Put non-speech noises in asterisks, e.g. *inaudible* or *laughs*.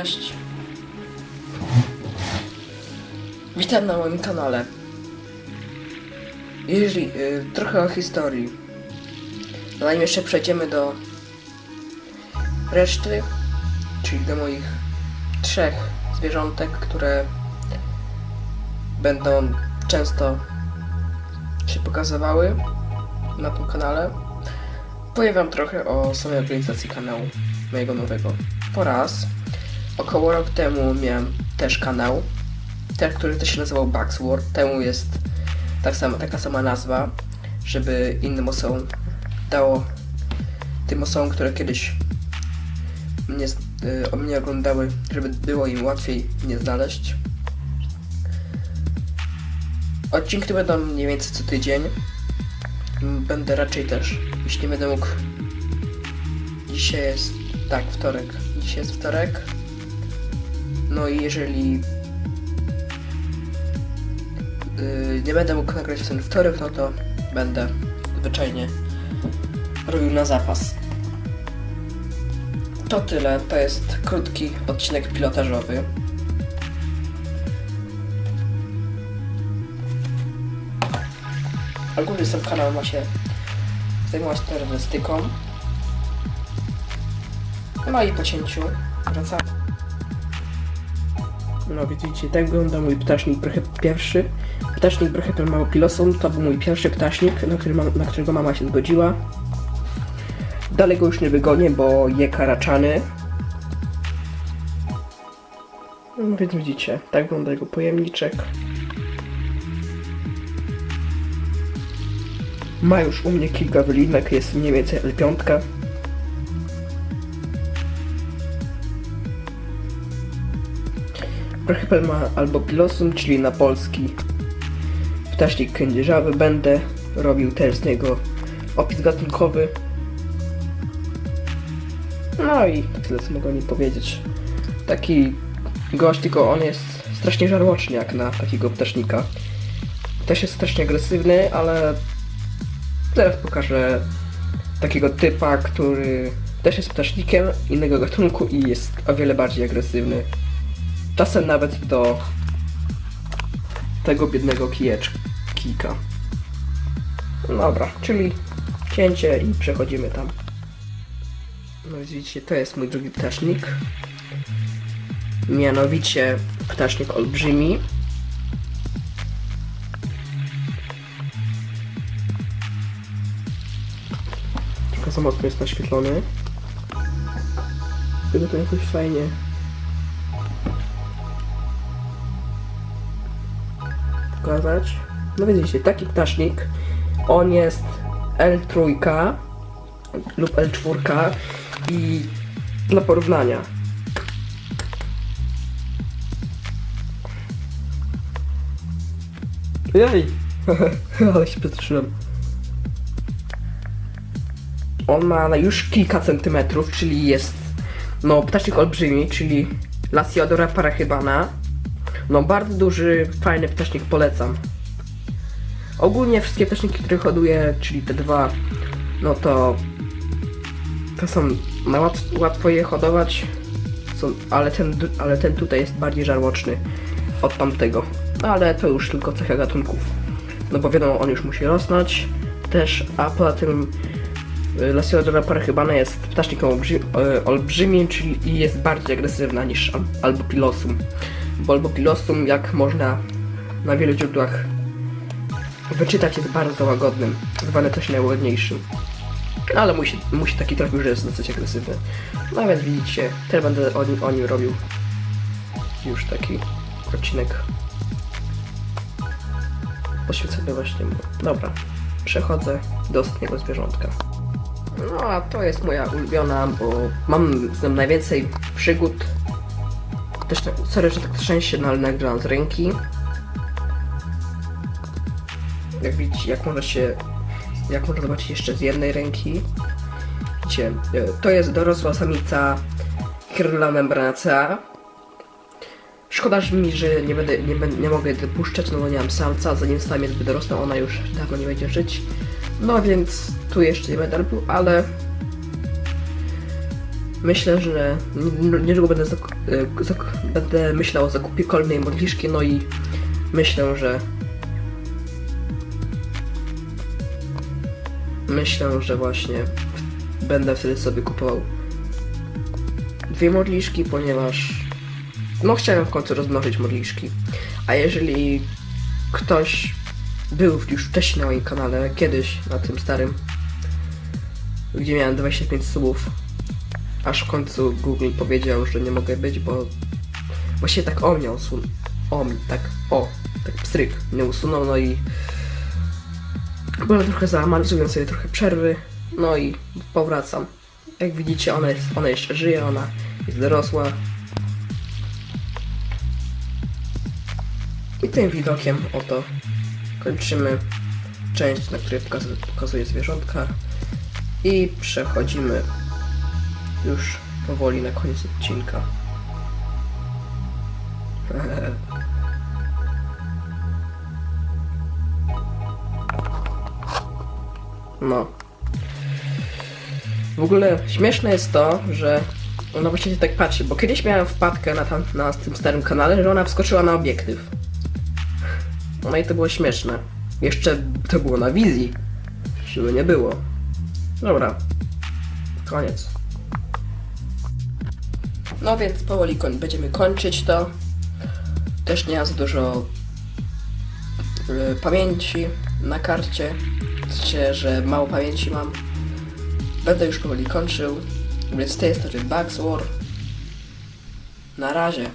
Cześć. Witam na moim kanale. Jeżeli y, trochę o historii. Zanim jeszcze przejdziemy do reszty, czyli do moich trzech zwierzątek, które będą często się pokazywały na tym kanale. Powiem wam trochę o samej organizacji kanału mojego nowego. Po raz, około rok temu miałem też kanał, ten, który też się nazywał Backsword. Temu jest tak sama, taka sama nazwa, żeby innym osobom dało, tym osobom, które kiedyś mnie, y, o mnie oglądały, żeby było im łatwiej mnie znaleźć. Odcinki będą mniej więcej co tydzień. Będę raczej też, jeśli będę mógł. Dzisiaj jest, tak, wtorek. Dzisiaj jest wtorek. No i jeżeli yy, nie będę mógł nagrać w ten wtorek, no to będę zwyczajnie robił na zapas. To tyle. To jest krótki odcinek pilotażowy. Ogólnie sam kanał ma się zajmować terrorystyką. No i po wracamy. No widzicie, tak wygląda mój ptasznik brachy pierwszy. Ptasznik brachy małopilosum to był mój pierwszy ptasznik, na, który mam, na którego mama się zgodziła. Dalej go już nie wygonię, bo je karaczany. No więc widzicie, tak wygląda jego pojemniczek. Ma już u mnie kilka wylinek, jest mniej więcej L5. Brachypel ma albo pilosum, czyli na polski ptasznik kędzierzawy. Będę robił też z niego opis gatunkowy. No i tyle co mogę nim powiedzieć. Taki gość, tylko on jest strasznie żarłoczny jak na takiego ptasznika. Też jest strasznie agresywny, ale zaraz pokażę takiego typa, który też jest ptasznikiem innego gatunku i jest o wiele bardziej agresywny. Czasem nawet do tego biednego kijeczka. No Dobra, czyli cięcie i przechodzimy tam. No widzicie, to jest mój drugi ptasznik. Mianowicie ptasznik olbrzymi. Tylko za mocno jest naświetlony. Gdyby to jakoś fajnie pokazać. No widzicie, taki ptasznik. On jest L3 lub L4 i dla porównania. Jej! *laughs* Ale się przestraszyłem. On ma już kilka centymetrów, czyli jest no ptasznik olbrzymi, czyli Lasiodora parachybana. No bardzo duży, fajny ptasznik polecam. Ogólnie wszystkie ptaszniki, które hoduję, czyli te dwa, no to to są na łat, łatwo je hodować, są, ale, ten, ale ten tutaj jest bardziej żarłoczny od tamtego. Ale to już tylko cecha gatunków. No bo wiadomo, on już musi rosnąć też, a poza tym y, Lasiodora parachybana jest ptasznikiem olbrzy, y, olbrzymim, czyli jest bardziej agresywna niż al, albopilosum. Bo albopilosum, jak można na wielu źródłach wyczytać, jest bardzo łagodnym, zwany też najładniejszym. Ale musi, musi taki trafił, że jest dosyć agresywny. No więc widzicie, też będę o nim, o nim robił już taki odcinek poświęcony właśnie mu. Dobra, przechodzę do ostatniego zwierzątka. No a to jest moja ulubiona, bo mam z najwięcej przygód. Też, tak- sorry, że tak trzęsie, no ale nagrałam z ręki. Jak widzicie, jak można się, jak można zobaczyć jeszcze z jednej ręki. Widzicie, e, to jest dorosła samica Hyrla membranacea. Szkoda że mi, że nie będę, nie, nie mogę jej puszczać, no bo nie mam samca, zanim samiec by dorosnął, ona już dawno nie będzie żyć. No więc tu jeszcze nie będę robił, ale Myślę, że niedługo będę, e, będę myślał o zakupie kolejnej modliszki, no i myślę, że myślę, że właśnie będę wtedy sobie kupował dwie modliszki, ponieważ no chciałem w końcu rozmnożyć modliszki. A jeżeli ktoś był już wcześniej na moim kanale, kiedyś na tym starym, gdzie miałem 25 subów, aż w końcu Google powiedział, że nie mogę być, bo właśnie tak o mnie usunął. O mi, tak, o, tak pstryk mnie usunął, no i byłem trochę załamany, zrobiłem sobie trochę przerwy, no i powracam. Jak widzicie, ona, jest, ona jeszcze żyje, ona jest dorosła. I tym widokiem oto kończymy część, na której pokazuję zwierzątka i przechodzimy już powoli na koniec odcinka. *laughs* No. W ogóle śmieszne jest to, że ona właśnie się tak patrzy, bo kiedyś miałem wpadkę na, tam, na tym starym kanale, że ona wskoczyła na obiektyw. No i to było śmieszne. Jeszcze to było na wizji, żeby nie było. Dobra. Koniec. No więc powoli będziemy kończyć to. Też nie mam za dużo y, pamięci na karcie. W sensie, że mało pamięci mam. Będę już powoli kończył. Więc z tej strony Bugs War. Na razie.